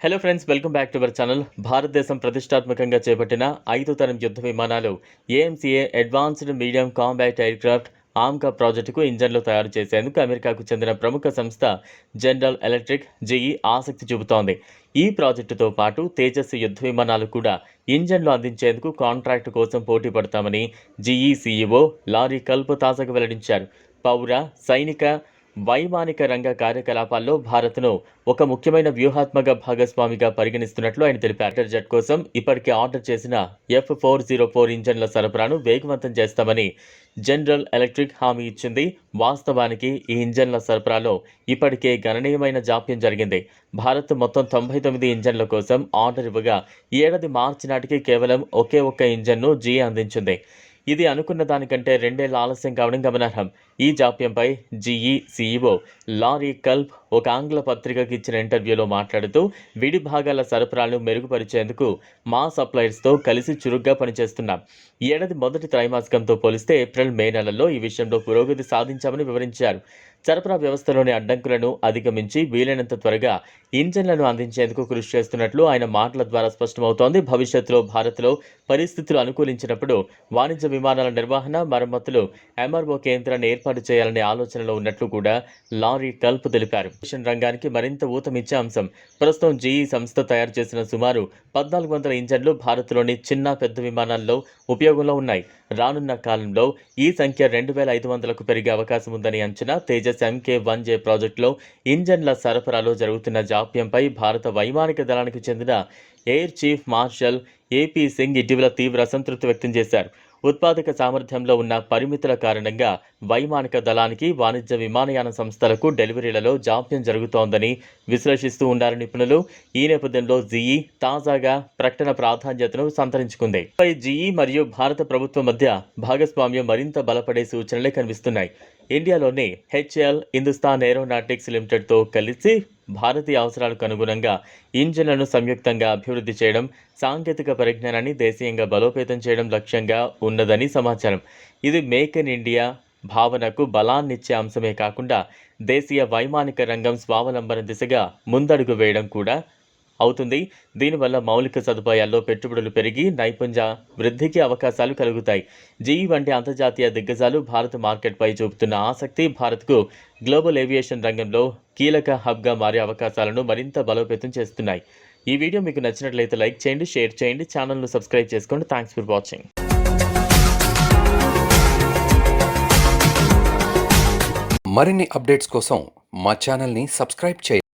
Hello friends welcome back to our channel Bharatadesham ప్రతిష్టాత్మకంగా చేపట్టిన ఐదు తరం యుద్ధ విమానాలు AMCA advanced medium combat aircraft AMCA ప్రాజెక్టుకు ఇంజన్లు తయారు చేసేందుకు అమెరికాకు చెందిన ప్రముఖ సంస్థ జనరల్ ఎలక్ట్రిక్ జేఈ ఆసక్తి చూపుతోంది. ఈ ప్రాజెక్టుతో పాటు తేజస్ యుద్ధ విమానాలు కూడా ఇంజన్లు అందించేందుకు కాంట్రాక్టు కోసం పోటీ పడతామని జీఈ సీఈఓ లారీ కల్ప్ తాజాగా వెల్లడించారు. పౌర సైనిక వైమానిక రంగ కార్యకలాపాల్లో భారత్ను ఒక ముఖ్యమైన వ్యూహాత్మక భాగస్వామిగా పరిగణిస్తున్నట్లు ఆయన తెలిపారు. జెట్ కోసం ఇప్పటికే ఆర్డర్ చేసిన ఎఫ్ ఫోర్ జీరో ఫోర్ ఇంజన్ల సరఫరాను వేగవంతం చేస్తామని జనరల్ ఎలక్ట్రిక్ హామీ ఇచ్చింది. వాస్తవానికి ఈ ఇంజన్ల సరఫరాలో ఇప్పటికే గణనీయమైన జాప్యం జరిగింది. భారత్ మొత్తం తొంభై తొమ్మిది ఇంజన్ల కోసం ఆర్డర్ ఇవ్వగా ఈ ఏడాది మార్చి నాటికి కేవలం ఒకే ఒక్క ఇంజన్ను జీ అందించింది. ఇది అనుకున్న దానికంటే రెండేళ్ళ ఆలస్యం కావడం గమనార్హం. ఈ జాప్యంపై జీఈ సీఈఓ లారీ కల్ప్ ఒక ఆంగ్ల పత్రికకి ఇచ్చిన ఇంటర్వ్యూలో మాట్లాడుతూ విడి భాగాల సరఫరాలను మెరుగుపరిచేందుకు మా సప్లయర్స్తో కలిసి చురుగ్గా పనిచేస్తున్నాం. ఈ ఏడాది మొదటి త్రైమాసికంతో పోలిస్తే ఏప్రిల్ మే నెలల్లో ఈ విషయంలో పురోగతి సాధించామని వివరించారు. సరఫరా వ్యవస్థలోని అడ్డంకులను అధిగమించి వీలైనంత త్వరగా ఇంజన్లను అందించేందుకు కృషి చేస్తున్నట్లు ఆయన మాటల ద్వారా స్పష్టమవుతోంది. భవిష్యత్తులో భారత్లో పరిస్థితులు అనుకూలించినప్పుడు వాణిజ్య విమానాల నిర్వహణ మరమ్మతులు ఎంఆర్ఓ కేంద్రాన్ని ఏర్పాటు చేయాలనే ఆలోచనలో ఉన్నట్లు కూడా లారీ కల్ప్ తెలిపారు. మిషన్ రంగానికి మరింత ఊతమిచ్చే అంశం ప్రస్తుతం జీఈ సంస్థ తయారు చేసిన సుమారు పద్నాలుగు వందల ఇంజన్లు భారత్లోని చిన్న పెద్ద విమానాల్లో ఉపయోగంలో ఉన్నాయి. రానున్న కాలంలో ఈ సంఖ్య రెండు వేల ఐదు వందలకు పెరిగే అవకాశం ఉందని అంచనా తేజస్ ఎంకే వన్ జే ప్రాజెక్టులో ఇంజన్ల సరఫరాలో జరుగుతున్న జాప్యంపై భారత వైమానిక దళానికి చెందిన air chief marshal AP Singh ఇటీవల తీవ్ర అసంతృప్తి వ్యక్తం చేశారు. ఉత్పాదక సామర్థ్యంలో ఉన్న పరిమితుల కారణంగా వైమానిక దళానికి వాణిజ్య విమానయాన సంస్థలకు డెలివరీలలో జాప్యం జరుగుతోందని విశ్లేషిస్తూ ఉన్నారు నిపుణులు. ఈ నేపథ్యంలో జీఈ తాజాగా ప్రకటన ప్రాధాన్యతను సంతరించుకుంది. పై జీఈ మరియు భారత ప్రభుత్వం మధ్య భాగస్వామ్యం మరింత బలపడే సూచనలే కనిపిస్తున్నాయి. ఇండియాలోని హెచ్ఎల్ హిందుస్థాన్ ఏరోనాటిక్స్ లిమిటెడ్తో కలిసి భారతీయ అవసరాలకు అనుగుణంగా ఇంజిన్లను సంయుక్తంగా అభివృద్ధి చేయడం సాంకేతిక పరిజ్ఞానాన్ని దేశీయంగా బలోపేతం చేయడం లక్ష్యంగా ఉన్నదని సమాచారం. ఇది మేక్ ఇన్ ఇండియా భావనకు బలాన్నిచ్చే అంశమే కాకుండా దేశీయ వైమానిక రంగం స్వావలంబన దిశగా ముందడుగు వేయడం కూడా అవుతుంది. దీనివల్ల మౌలిక సదుపాయాల్లో పెట్టుబడులు పెరిగి నైపుణ్య వృద్ధికి అవకాశాలు కలుగుతాయి. జీఈ వంటి అంతర్జాతీయ దిగ్గజాలు భారత మార్కెట్పై చూపుతున్న ఆసక్తి భారత్కు గ్లోబల్ ఏవియేషన్ రంగంలో కీలక హబ్గా మారే అవకాశాలను మరింత బలోపేతం చేస్తున్నాయి. ఈ వీడియో మీకు నచ్చినట్లయితే లైక్ చేయండి షేర్ చేయండి ఛానల్ను సబ్స్క్రైబ్ చేసుకోండి. Thanks for watching. మరిన్ని అప్డేట్స్ కోసం మా ఛానల్ని సబ్స్క్రైబ్ చేయండి.